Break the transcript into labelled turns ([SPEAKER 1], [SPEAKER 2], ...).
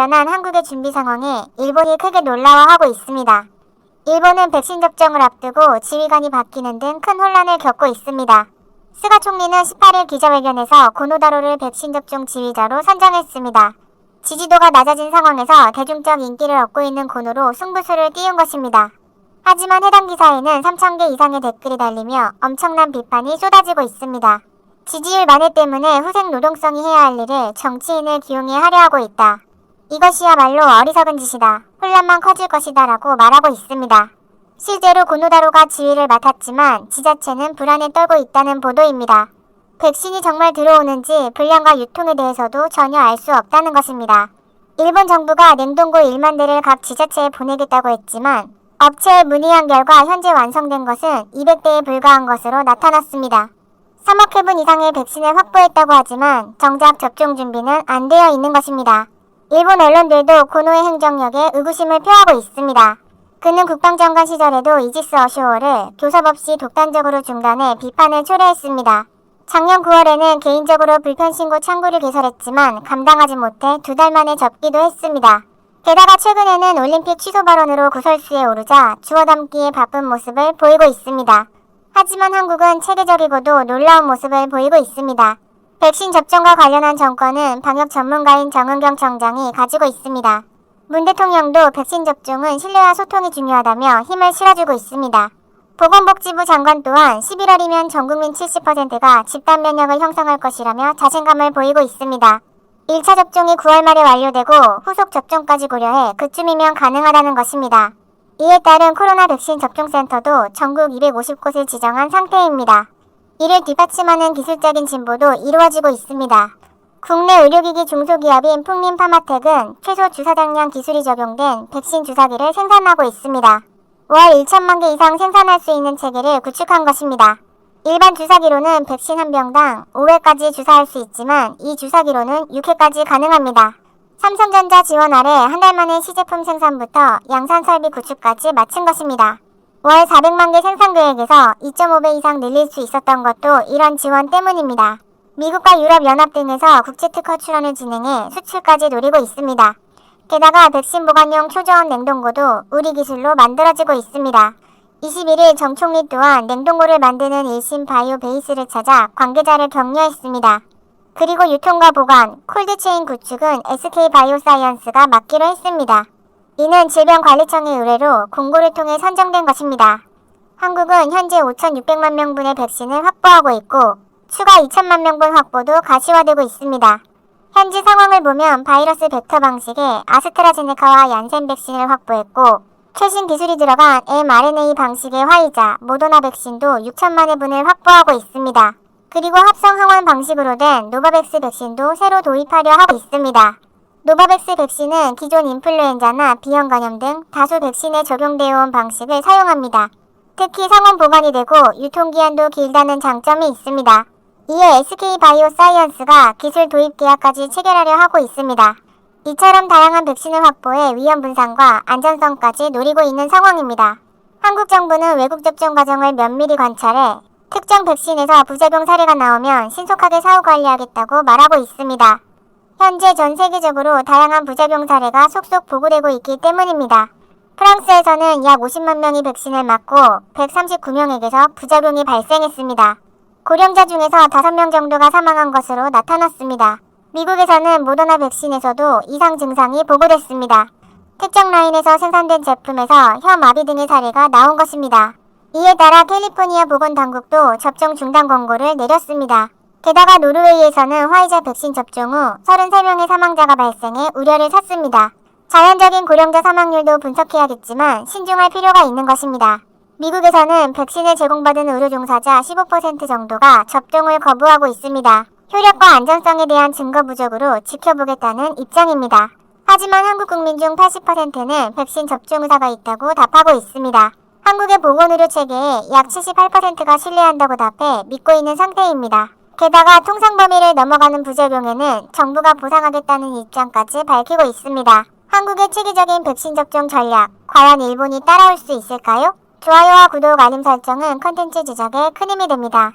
[SPEAKER 1] 관련한 한국의 준비 상황에 일본이 크게 놀라워하고 있습니다. 일본은 백신 접종을 앞두고 지휘관이 바뀌는 등 큰 혼란을 겪고 있습니다. 스가 총리는 18일 기자회견에서 고노다로를 백신 접종 지휘자로 선정했습니다. 지지도가 낮아진 상황에서 대중적 인기를 얻고 있는 고노로 승부수를 띄운 것입니다. 하지만 해당 기사에는 3,000개 이상의 댓글이 달리며 엄청난 비판이 쏟아지고 있습니다. 지지율 만회 때문에 후생 노동성이 해야 할 일을 정치인을 기용해 하려 하고 있다. 이것이야말로 어리석은 짓이다. 혼란만 커질 것이다 라고 말하고 있습니다. 실제로 고노다로가 지휘를 맡았지만 지자체는 불안에 떨고 있다는 보도입니다. 백신이 정말 들어오는지 분량과 유통에 대해서도 전혀 알 수 없다는 것입니다. 일본 정부가 냉동고 1만 대를 각 지자체에 보내겠다고 했지만 업체에 문의한 결과 현재 완성된 것은 200대에 불과한 것으로 나타났습니다. 3억 회분 이상의 백신을 확보했다고 하지만 정작 접종 준비는 안 되어 있는 것입니다. 일본 언론들도 고노의 행정력에 의구심을 표하고 있습니다. 그는 국방장관 시절에도 이지스 어쇼어를 교섭 없이 독단적으로 중단해 비판을 초래했습니다. 작년 9월에는 개인적으로 불편 신고 창구를 개설했지만 감당하지 못해 두 달 만에 접기도 했습니다. 게다가 최근에는 올림픽 취소 발언으로 구설수에 오르자 주워 담기에 바쁜 모습을 보이고 있습니다. 하지만 한국은 체계적이고도 놀라운 모습을 보이고 있습니다. 백신 접종과 관련한 정권은 방역 전문가인 정은경 청장이 가지고 있습니다. 문 대통령도 백신 접종은 신뢰와 소통이 중요하다며 힘을 실어주고 있습니다. 보건복지부 장관 또한 11월이면 전 국민 70%가 집단 면역을 형성할 것이라며 자신감을 보이고 있습니다. 1차 접종이 9월 말에 완료되고 후속 접종까지 고려해 그쯤이면 가능하다는 것입니다. 이에 따른 코로나 백신 접종센터도 전국 250곳을 지정한 상태입니다. 이를 뒷받침하는 기술적인 진보도 이루어지고 있습니다. 국내 의료기기 중소기업인 풍림파마텍은 최소 주사장량 기술이 적용된 백신 주사기를 생산하고 있습니다. 월 1천만 개 이상 생산할 수 있는 체계를 구축한 것입니다. 일반 주사기로는 백신 한 병당 5회까지 주사할 수 있지만 이 주사기로는 6회까지 가능합니다. 삼성전자 지원 아래 한 달 만에 시제품 생산부터 양산 설비 구축까지 마친 것입니다. 월 400만 개 생산 계획에서 2.5배 이상 늘릴 수 있었던 것도 이런 지원 때문입니다. 미국과 유럽 연합 등에서 국제 특허 출원을 진행해 수출까지 노리고 있습니다. 게다가 백신 보관용 초저온 냉동고도 우리 기술로 만들어지고 있습니다. 21일 정 총리 또한 냉동고를 만드는 일신 바이오 베이스를 찾아 관계자를 격려했습니다. 그리고 유통과 보관, 콜드체인 구축은 SK 바이오사이언스가 맡기로 했습니다. 이는 질병관리청의 의뢰로 공고를 통해 선정된 것입니다. 한국은 현재 5,600만 명분의 백신을 확보하고 있고 추가 2천만 명분 확보도 가시화되고 있습니다. 현지 상황을 보면 바이러스 벡터 방식의 아스트라제네카와 얀센 백신을 확보했고 최신 기술이 들어간 mRNA 방식의 화이자, 모더나 백신도 6천만 회분을 확보하고 있습니다. 그리고 합성 항원 방식으로 된 노바백스 백신도 새로 도입하려 하고 있습니다. 노바백스 백신은 기존 인플루엔자나 비형 간염 등 다수 백신에 적용되어 온 방식을 사용합니다. 특히 상온 보관이 되고 유통기한도 길다는 장점이 있습니다. 이에 SK 바이오사이언스가 기술 도입 계약까지 체결하려 하고 있습니다. 이처럼 다양한 백신을 확보해 위험 분산과 안전성까지 노리고 있는 상황입니다. 한국 정부는 외국 접종 과정을 면밀히 관찰해 특정 백신에서 부작용 사례가 나오면 신속하게 사후 관리하겠다고 말하고 있습니다. 현재 전 세계적으로 다양한 부작용 사례가 속속 보고되고 있기 때문입니다. 프랑스에서는 약 50만 명이 백신을 맞고 139명에게서 부작용이 발생했습니다. 고령자 중에서 5명 정도가 사망한 것으로 나타났습니다. 미국에서는 모더나 백신에서도 이상 증상이 보고됐습니다. 특정 라인에서 생산된 제품에서 혀 마비 등의 사례가 나온 것입니다. 이에 따라 캘리포니아 보건당국도 접종 중단 권고를 내렸습니다. 게다가 노르웨이에서는 화이자 백신 접종 후 33명의 사망자가 발생해 우려를 샀습니다. 자연적인 고령자 사망률도 분석해야겠지만 신중할 필요가 있는 것입니다. 미국에서는 백신을 제공받은 의료 종사자 15% 정도가 접종을 거부하고 있습니다. 효력과 안전성에 대한 증거 부족으로 지켜보겠다는 입장입니다. 하지만 한국 국민 중 80%는 백신 접종 의사가 있다고 답하고 있습니다. 한국의 보건의료 체계에 약 78%가 신뢰한다고 답해 믿고 있는 상태입니다. 게다가 통상 범위를 넘어가는 부작용에는 정부가 보상하겠다는 입장까지 밝히고 있습니다. 한국의 체계적인 백신 접종 전략, 과연 일본이 따라올 수 있을까요? 좋아요와 구독, 알림 설정은 컨텐츠 제작에 큰 힘이 됩니다.